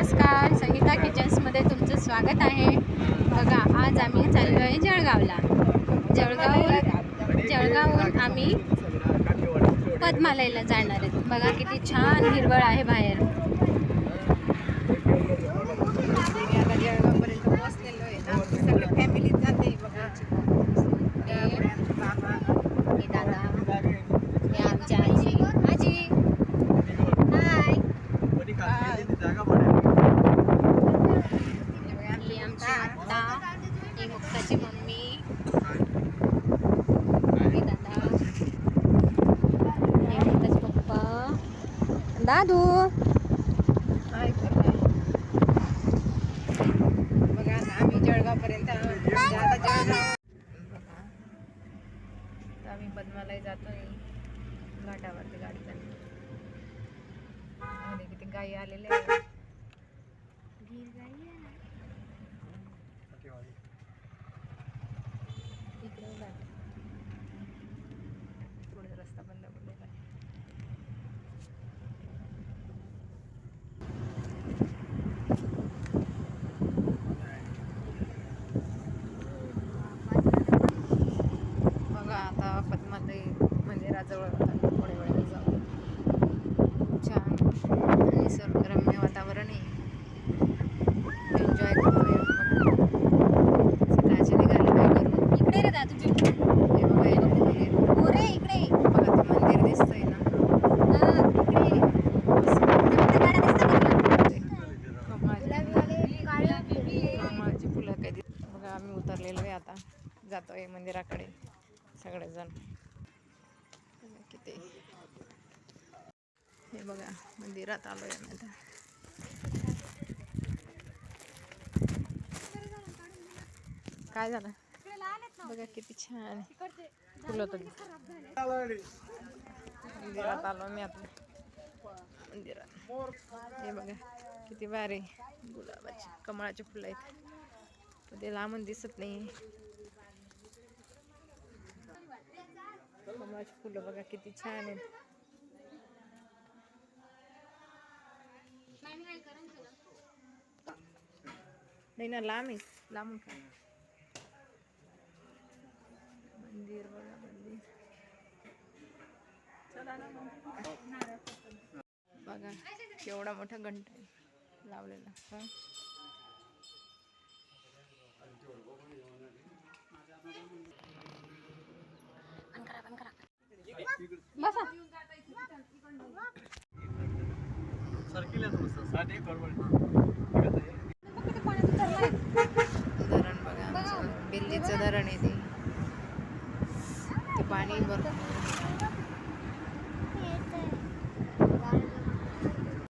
नमस्कार संगीता किचन्समध्ये तुमचं स्वागत आहे. बघा आज आम्ही चाललो आहे जळगावला. जळगावहून जळगावहून आम्ही पद्मालयला जाणार आहेत बघा किती छान हिरवळ आहे बाहेर आम्ही आता जळगावपर्यंत पोहोचलेलो आहे ना सगळी फॅमिली जाते बघा हे बाबा हे दादा हे आमची आजी आजी हाय ही आमची आत्ता ही मुक्ताची मम्मी हे दादा हे मुक्ताचे पप्पा दादू. आम्ही जळगावपर्यंत. आता जळगाव आम्ही पद्मालय जातोय. घाटावरती गाडी चालली. किती गायी आलेल्या आहेत इकडे उभा आहे. पुढे रस्ता बंद पडलेला आहे बघा आता पद्मालय मंदिराजवळ आलो. थोड्या वेळाने जाऊ खूप छान निसर्गरम्य वातावरण आहे एन्जॉय करतोय बघा. सकाळचे निघाले काय करून इकडे रे दादू हे बघा हे मंदिर ओरे इकडे बघा ते मंदिर दिसतंय ना हा, इकडे त्या गाड्या दिसतात का तुला? कमळाची फुलं काय दिस बघा आम्ही उतरलेलो आहे आता जातोय मंदिराकडे सगळेजण किती हे बघा मंदिरात आलोय आम्ही आता. काय झालं? बघा किती छान फुलं तर. मंदिरात आलो मी आता. मंदिरात. हे बघा किती भारी गुलाबाचे कमळाचे फुलं आहेत. पण ते लांबून दिसत नाही. कमळाची फुलं बघा किती छान आहेत. नाही ना लांब आहे. लांबून काय बघा केवढा मोठा घंटा आहे लावलेला. हा? बसा. धरण बघा आमचं. बिल्लीचं धरण आहे ते. ते पाणी भरपूर